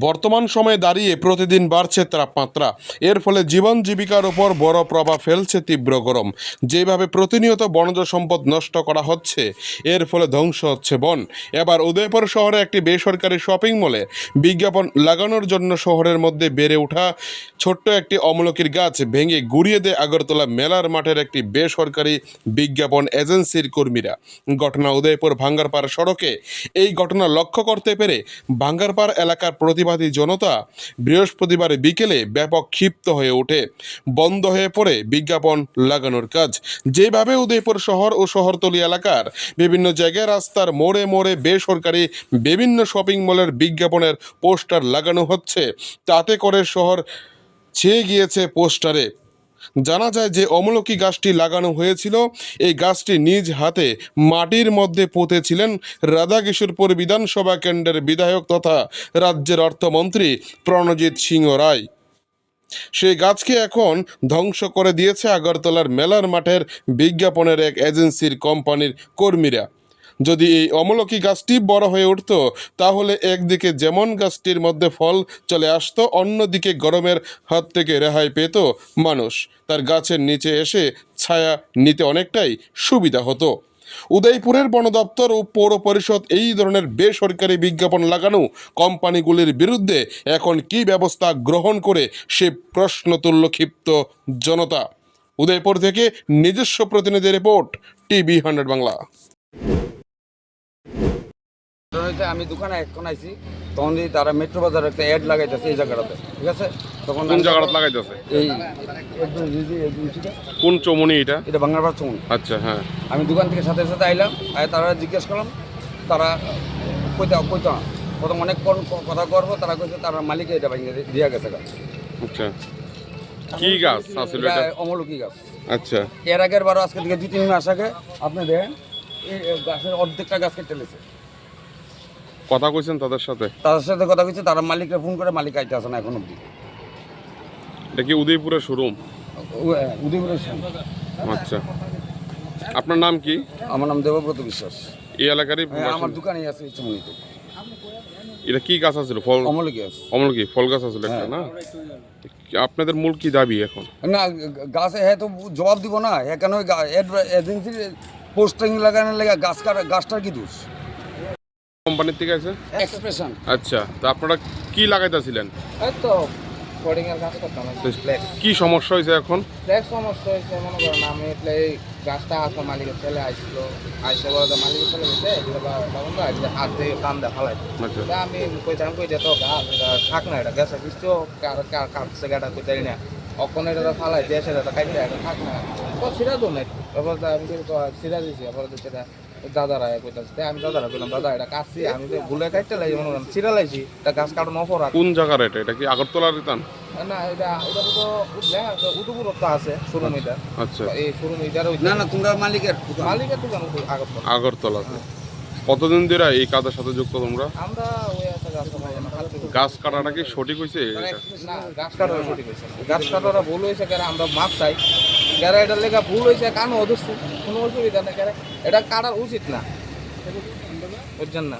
বর্তমান সময়ে দাঁড়িয়ে প্রতিদিন বাড়ছে তাপমাত্রা। এর ফলে জীবন জীবিকার উপর বড় প্রভাব ফেলছে তীব্র গরম। যেভাবে প্রতিনিয়ত বনজ সম্পদ নষ্ট করা হচ্ছে, এর ফলে ধ্বংস হচ্ছে বন। এবার উদয়পুর শহরে একটি বেসরকারি শপিং মলে বিজ্ঞাপন লাগানোর জন্য শহরের মধ্যে বেড়ে ওঠা ছোট্ট একটি অমলকির গাছ ভেঙে গুড়িয়ে দেয় আগরতলা মেলার মাঠের একটি বেসরকারি বিজ্ঞাপন এজেন্সির কর্মীরা। ঘটনা উদয়পুর ভাঙ্গারপাড় সড়কে। এই ঘটনা লক্ষ্য করতে পেরে ভাঙ্গারপাড় এলাকার প্রতিবাদী জনতা বৃহস্পতিবার বিকেলে ব্যাপক ক্ষিপ্ত হয়ে ওঠে। বন্ধ হয়ে পড়ে বিজ্ঞাপন লাগানোর কাজ। যেভাবে উদয়পুর শহর ও শহরতলি এলাকার বিভিন্ন জায়গায় রাস্তার মোড়ে মোড়ে বেসরকারি বিভিন্ন শপিং মলের বিজ্ঞাপনের পোস্টার লাগানো হচ্ছে, তাতে করে শহর ছেয়ে গিয়েছে পোস্টারে। জানা যায় যে অমলকি গাছটি লাগানো হয়েছিল। এই গাছটি নিজ হাতে মাটির মধ্যে পুঁতেছিলেন রাধাকিশোরপুর বিধানসভা কেন্দ্রের বিধায়ক তথা রাজ্যের অর্থমন্ত্রী প্রণজিৎ সিংহ রায়। সেই গাছকে এখন ধ্বংস করে দিয়েছে আগরতলার মেলার মাঠের বিজ্ঞাপনের এক এজেন্সির কোম্পানির কর্মীরা। যদি এই অমলকি গাছটি বড় হয়ে উঠত, তাহলে একদিকে যেমন গাছটির মধ্যে ফল চলে আসতো, অন্যদিকে গরমের হাত থেকে রেহাই পেত মানুষ। তার গাছের নিচে এসে ছায়া নিতে অনেকটাই সুবিধা হতো। উদয়পুরের বন দপ্তর ও পৌর পরিষদ এই ধরনের বেসরকারি বিজ্ঞাপন লাগানো কোম্পানিগুলির বিরুদ্ধে এখন কী ব্যবস্থা গ্রহণ করে সে প্রশ্ন তুলল ক্ষিপ্ত জনতা। উদয়পুর থেকে নিজস্ব প্রতিনিধি রিপোর্ট, টিভি হান্ড্রেড বাংলা। হয়েছে আমি দোকানে এখন আইছি তখন দিয়ে তারা মেট্রো বাজার একটা অ্যাড লাগাইতেছে এই জায়গাটাতে ঠিক আছে? তখন কোন জায়গাটা লাগাইতেছে? এই একদম জিনিসটা, কোন চমনি এটা? এটা বাংলার ভাষা আচ্ছা হ্যাঁ। আমি দোকান থেকে সাথে সাথে আইলাম আর তারা জিজ্ঞেস করলাম তারা কইতে কইতো না। প্রথম অনেকক্ষণ ক- কথা করব তারা কইছে তারা মালিকে এটা ভেঙে দিয়া গেছে গাছ আচ্ছা। কি গাছ আসলে এটা অমলকি গাছ। আচ্ছা। এর আগের বারো আজকে থেকে দুই তিন মাস আগে আপনি দেখেন এই এই গাছের অর্ধেকটা গাছ কেটে লেছে কথা কইছেন তাদের সাথে? তাদের সাথে কথা কইছে তারা মালিককে ফোন করে মালিক আইতে আসে না এখন অব্দি এটা কি উদয়পুরের শোরুম উদয়পুরের। আচ্ছা। আপনার নাম কি? আমার নাম দেবব্রত বিশ্বাস। এই এলাকারই হ্যাঁ, আমার? দোকানেই আছে ইচ্ছামণিতে এটা কি গাছ আছিল? ফল? অমল গ্যাস অমল কি? ফল গাছ আছিল একটা না? আপনাদের মূল কি দাবি এখন? না গাছে হ্যাঁ তো জবাব দিব না। হ্যাঁ কেন এজেন্সির পোস্টিং লাগানোর লেগে গাছ কাটা গাছটার কি দোষ? কোম্পানির থেকে আছে? এক্সপ্রেশন আচ্ছা তো আপনারা কি লাগাইতেছিলেন? এই তো কোডিং এর কাজ করতাম কি সমস্যা হয়েছে এখন? ফ্লেক্স সমস্যা হয়েছে মনে করেন আমি এটলে এই গাছটা আসলো মালিকের ছেলে আসলো আইসে বলে তো মালিকের ছেলে গেছে তখন তো আজকে হাত দিয়ে কান দেখা আচ্ছা। লাগছে তা আমি কইতাম কই যে তো গাছ থাক না এটা গেছে কিছু কার কার কাটছে গাটা কই জানি না। অখন এটা তো ফালাই দিয়ে সেটা তো এটা থাক না। তো সিরা দু নেই। এবার আমি সিরা দিয়েছি এবার সেটা দাদারা কইতাছে আমি দাদারা কইলাম দাদা এটা কাটছি আমি তো ভুলে কাটতে লাগি মনে করেন সিরা লাইছি এটা গাছ কাটানো অপরাধ কোন জায়গার এটা? এটা কি আগরতলার রিতান না এটা এটা তো উদুপুর আছে শোরুম এটা। আচ্ছা। এই শোরুম এটার ওই না না তোমরা মালিকের মালিকের দোকান আগরতলা। আগরতলাতে কতদিন ধরে এই কাজের সাথে যুক্ত তোমরা? আমরা ওই একটা গাছ কাটা না কালকে গাছ কাটাটা কি সঠিক হয়েছে না গাছ কাটা সঠিক হয়েছে গাছ কাটাটা ভুল হয়েছে কারণ আমরা মাপ চাই। যারা এটার লেখা ভুল হয়েছে কেন অদস্য কোনো অসুবিধা নেই কারণ এটা কাটার উচিত না। ওর না